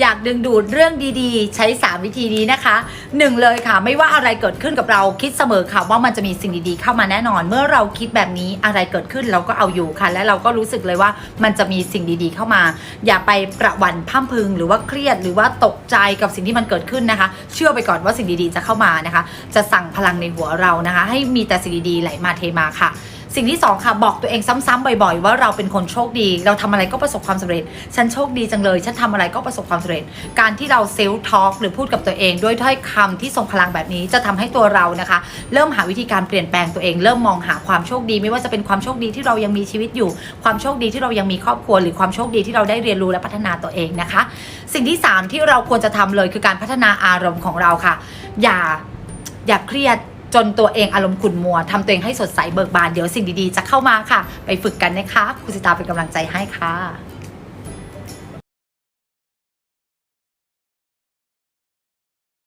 อยากดึงดูดเรื่องดีๆ ใช้ 3 วิธีนี้นะคะหนึ่งเลยค่ะ ไม่ว่าอะไรเกิดขึ้นกับเราคิดเสมอค่ะว่ามันจะมีสิ่งดีๆ เข้ามาแน่นอน เมื่อเราคิดแบบนี้อะไรเกิดขึ้นเราก็เอาอยู่ค่ะ และเราก็รู้สึกเลยว่ามันจะมีสิ่งดีๆ เข้ามา อย่าไปประวันพร่ำพึง หรือว่าเครียดหรือว่าตกใจกับสิ่งที่มันเกิดขึ้นนะคะ เชื่อไปก่อนว่าสิ่งดีๆ จะเข้ามานะคะ จะสั่งพลังในหัวเรานะคะ ให้มีแต่สิ่งดีๆไหลมาเทมาค่ะ สิ่งที่สองค่ะ บอกตัวเองซ้ำๆบ่อย ๆ ว่าเราเป็นคนโชคดี เราทำอะไรก็ประสบความสำเร็จ ฉันโชคดีจังเลย ฉันทำอะไรก็ประสบความสำเร็จ การที่เราเซลฟ์ทอล์กหรือพูดกับตัวเอง ด้วยถ้อยคำที่ทรงพลังแบบนี้จะทำให้ตัวเรานะคะ เริ่มหาวิธีการเปลี่ยนแปลงตัวเอง เริ่มมองหาความโชคดี ไม่ว่าจะเป็นความโชคดีที่เรายังมีชีวิตอยู่ ความโชคดีที่เรายังมีครอบครัว หรือความโชคดีที่เราได้เรียนรู้และพัฒนาตัวเองนะคะ สิ่งที่สามที่เราควรจะทำเลยคือการพัฒนาอารมณ์ของเราค่ะ อย่าอย่าเครียด จนตัวเองอารมณ์ขุ่นมัวทำตัวเองให้สดใสเบิกบานเดี๋ยวสิ่งดีๆ จะเข้ามาค่ะ ไปฝึกกันนะคะครูสิตาเป็นกำลังใจให้ค่ะ